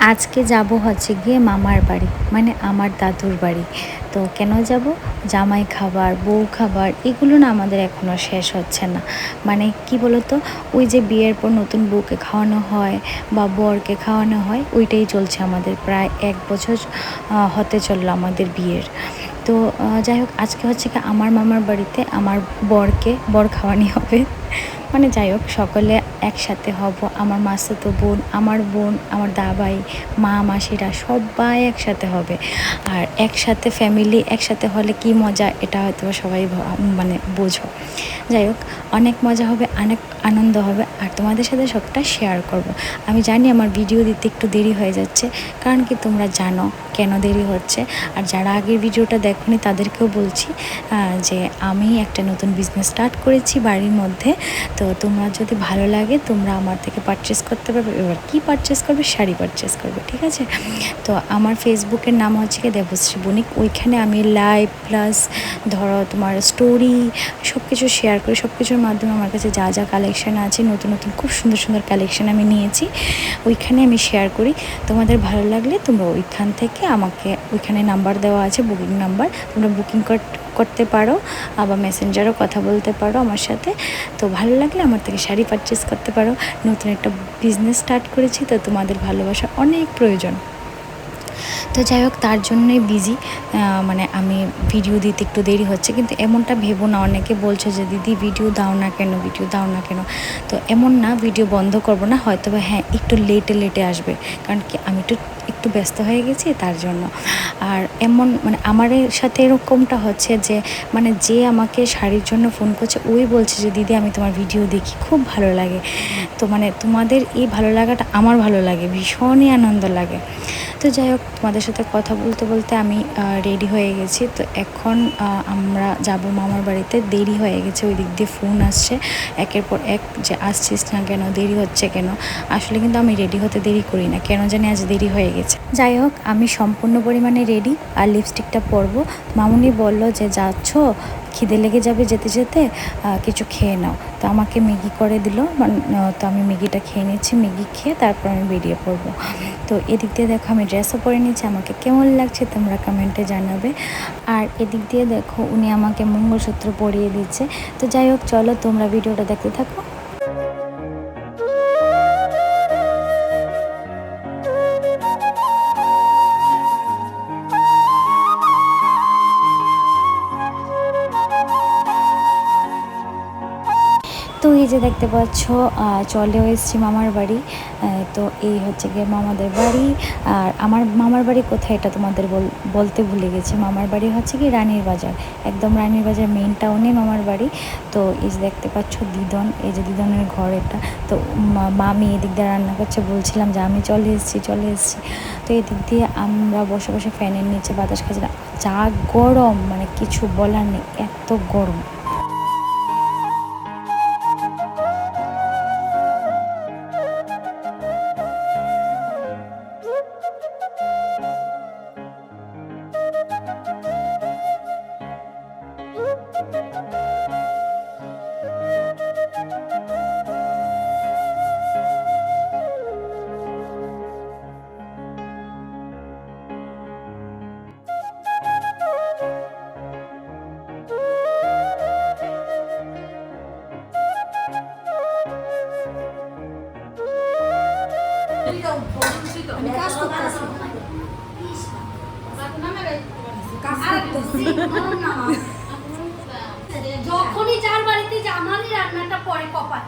আজকে যাব হচ্ছে গিয়ে মামার বাড়ি মানে আমার দাদুর বাড়ি। তো কেন যাব? জামাই খাবার, বউ খাবার, এগুলো না আমাদের এখনও শেষ হচ্ছে না। মানে কি বলতো? ওই যে বিয়ের পর নতুন বউকে খাওয়ানো হয় বা বরকে খাওয়ানো হয়, ওইটাই চলছে আমাদের। প্রায় এক বছর হতে চলল আমাদের বিয়ের। তো যাই হোক, আজকে হচ্ছে কি আমার মামার বাড়িতে আমার বরকে, বর খাওয়ানি হবে। মানে যাই হোক, সকলে একসাথে হব। আমার মাসুতো বোন, আমার বোন, আমার দাবাই, মা, মাসিরা সবাই একসাথে হবে। আর একসাথে ফ্যামিলি একসাথে হলে কি মজা এটা হয়তো সবাই মানে বোঝো। যাই হোক, অনেক মজা হবে, অনেক আনন্দ হবে, আর তোমাদের সাথে সবটা শেয়ার করব। আমি জানি আমার ভিডিও দিতে একটু দেরি হয়ে যাচ্ছে, কারণ কি তোমরা জানো কেন দেরি হচ্ছে। আর যারা আগের ভিডিওটা দেখোনি তাদেরকেও বলছি যে আমি একটা নতুন বিজনেস স্টার্ট করেছি বাড়ির মধ্যে। তো তোমরা যদি ভালো লাগে তোমরা আমার থেকে পারচেস করতে পারবে। এবার কী পারচেস করবে? শাড়ি পারচেস করবে, ঠিক আছে? তো আমার ফেসবুকের নাম হচ্ছে কি দেবশ্রী বণিক। ওইখানে আমি লাইভ প্লাস ধরো তোমার স্টোরি সব কিছু শেয়ার করি। সব কিছুর মাধ্যমে আমার কাছে যা যা কালেকশান আছে, নতুন নতুন খুব সুন্দর সুন্দর কালেকশান আমি নিয়েছি, ওইখানে আমি শেয়ার করি। তোমাদের ভালো লাগলে তোমরা ওইখান থেকে আমাকে, ওইখানে নাম্বার দেওয়া আছে বুকিং নাম্বার তোমরা বুকিং করতে পারো, আবার মেসেঞ্জারও কথা বলতে পারো আমার সাথে। তো ভালো লাগলে আমার থেকে শাড়ি পারচেস করতে পারো। নতুন একটা বিজনেস স্টার্ট করেছি, তো তোমাদের ভালোবাসা অনেক প্রয়োজন। তো যাই হোক, তার জন্যই বিজি মানে আমি ভিডিও দিতে একটু দেরি হচ্ছে, কিন্তু এমনটা ভেবো না। অনেকে বলছে যে, দিদি ভিডিও দাও না কেন? ভিডিও দাও না কেন? তো এমন না ভিডিও বন্ধ করব না। হয়তো বা হ্যাঁ একটু লেটে লেটে আসবে। কারণ কি, আমি তো একটু ব্যস্ত হয়ে গেছি তার জন্য। আর এমন মানে আমার সাথে এরকমটা হচ্ছে যে মানে যে আমাকে শাড়ির জন্য ফোন করছে, ওই বলছে যে, দিদি, আমি তোমার ভিডিও দেখি, খুব ভালো লাগে। তো মানে তোমাদের এই ভালো লাগাটা আমার ভালো লাগে, ভীষণই আনন্দ লাগে। তো যাই হোক, তোমাদের সাথে কথা বলতে বলতে আমি রেডি হয়ে গেছি। তো এখন আমরা যাব মামার বাড়িতে। দেরি হয়ে গেছে ওই দিক দিয়ে ফোন আসছে। একের পর এক যে, আসছিস না কেন? দেরি হচ্ছে কেন? আসলে কিন্তু আমি রেডি হতে দেরি করি না। কেন জানি আজ দেরি হয়ে গেছে। যাই হোক, আমি সম্পূর্ণ পরিমাণে রেডি আর লিপস্টিকটা পরবো। মামুনি বলল যে, যাচ্ছ? খিদে লেগে যাবে যেতে যেতে কিছু খেয়ে নাও। তো আমাকে ম্যাগি করে দিল তো আমি ম্যাগিটা খেয়ে নিচ্ছি ম্যাগি খেয়ে তারপর আমি বেরিয়ে পড়ব। তো এদিক দিয়ে দেখো আমি ড্রেসও পরে নিচ্ছি আমাকে কেমন লাগছে তোমরা কমেন্টে জানাবে। আর এদিক দিয়ে দেখো উনি আমাকে মঙ্গলসূত্র পরিয়ে দিচ্ছে তো যাই হোক, চলো তোমরা ভিডিওটা দেখতে থাকো। তো এই যে দেখতে পাচ্ছ চলেও এসেছি মামার বাড়ি। তো এই হচ্ছে গিয়ে মামাদের বাড়ি। আর আমার মামার বাড়ি কোথায় এটা তোমাদের বল- বলতে ভুলে গেছি। মামার বাড়ি হচ্ছে কি রানীর বাজার, একদম রানীর বাজার মেইন টাউনে মামার বাড়ি। তো এই যে দেখতে পাচ্ছ দিদন, এই যে দিদনের ঘর এটা। তো মামি এদিক দিয়ে রান্না করছে, বলছিলাম যে আমি চলে এসেছি চলে এসেছি। তো এদিক দিয়ে আমরা বসে বসে ফ্যানের নিচে বাতাস খাচ্ছিলাম। যা গরম মানে কিছু বলার নেই, এত গরম। যখনই যার বাড়িতে যে আমারই রান্নাটা পরে কপাল।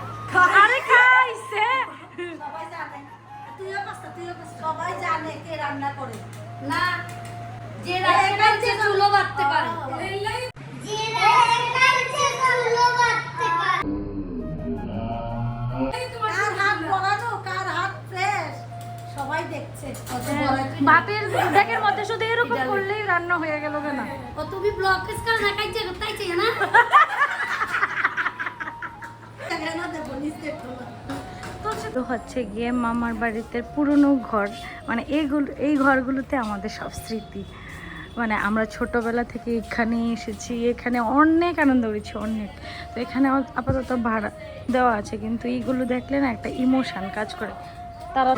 আরে খাইছে। সবাই জানে। তুইও পাস্তা তুইও পাস্তা। সবাই জানে কে রান্না করে। না যে রান্না চুলো বাঁধতে পারে। ভাতের ব্যাগের মধ্যে শুধু এরকম করলেই রান্না হয়ে গেল কেন? ও তুমি ব্লগ করে না না? তো হচ্ছে গিয়ে মামার বাড়িতে পুরনো ঘর মানে এইগুলো এই ঘরগুলোতে আমাদের সব স্মৃতি। মানে আমরা ছোটবেলা থেকে এখানে এসেছি এখানে অনেক আনন্দ করেছি অনেক। তো এখানে আপাতত ভাড়া দেওয়া আছে কিন্তু এইগুলো দেখলে না একটা ইমোশান কাজ করে। তারা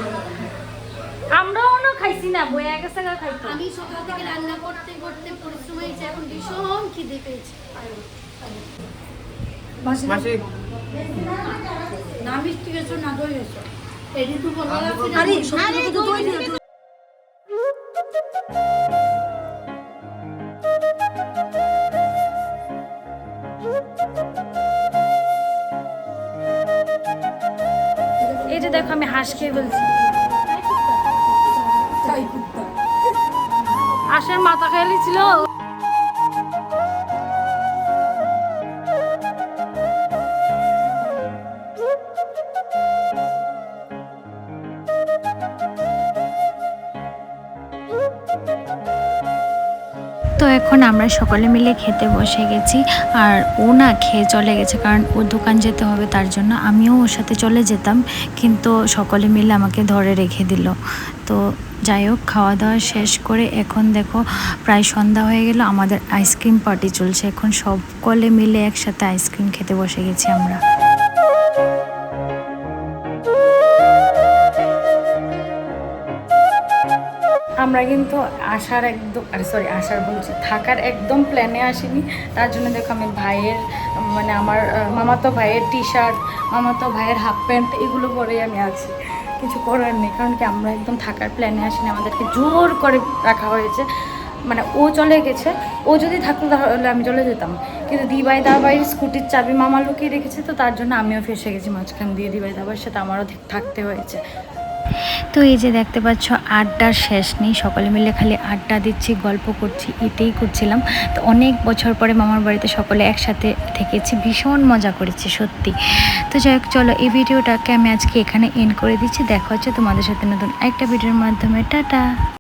আমরাও না খাইছি না বইয়া গেছে গা খাইতো। আমি সকাল থেকে রান্না করতে করতে পরিশ্রম হয়েছে এখন ভীষণ খিদে পেয়েছে। মাসি। মাসি। না মিষ্টি গেছো না দই গেছো এটি তো বলা আছে আরে তো দই দিও এই যে দেখো আমি হাঁস খেয়ে বলছি হাঁসের মাথা তো এখন আমরা সকলে মিলে খেতে বসে গেছি আর ও না খেয়ে চলে গেছে, কারণ ও দোকান যেতে হবে তার জন্য। আমিও ওর সাথে চলে যেতাম, কিন্তু সকলে মিলে আমাকে ধরে রেখে দিল। তো যাই হোক, খাওয়া দাওয়া শেষ করে এখন দেখো প্রায় সন্ধ্যা হয়ে গেল, আমাদের আইসক্রিম পার্টি চলছে। এখন সকলে মিলে একসাথে আইসক্রিম খেতে বসে গেছি আমরা। আমরা কিন্তু আসার একদম, আরে সরি আসার বলছি, থাকার একদম প্ল্যানে আসিনি। তার জন্য দেখো আমি ভাইয়ের মানে আমার মামাতো ভাইয়ের টি শার্ট মামাতো ভাইয়ের হাফ প্যান্ট এগুলো পরেই আমি আছি। কিছু করার নেই, কারণ কি আমরা একদম থাকার প্ল্যানে আসিনি, আমাদেরকে জোর করে রাখা হয়েছে। মানে ও চলে গেছে, ও যদি থাকতো তাহলে আমি চলে যেতাম। কিন্তু দিবাই দাবাই স্কুটির চাবি মামা লুকিয়ে রেখেছে, তো তার জন্য আমিও ফেসে গেছি মাঝখান দিয়ে। দিবাই দাবার সাথে আমারও থাকতে হয়েছে। তো এই যে দেখতে পাচ্ছ, আড্ডার শেষ নেই। সকলে মিলে খালি আড্ডা দিচ্ছি, গল্প করছি, এটাই করছিলাম। তো অনেক বছর পরে মামার বাড়িতে সকলে একসাথে থেকেছি, ভীষণ মজা করেছি, সত্যি। তো যাই হোক, চলো এই ভিডিওটাকে আমি আজকে এখানে এন্ড করে দিচ্ছি। দেখা হচ্ছে তোমাদের সাথে নতুন একটা ভিডিওর মাধ্যমে। টাটা!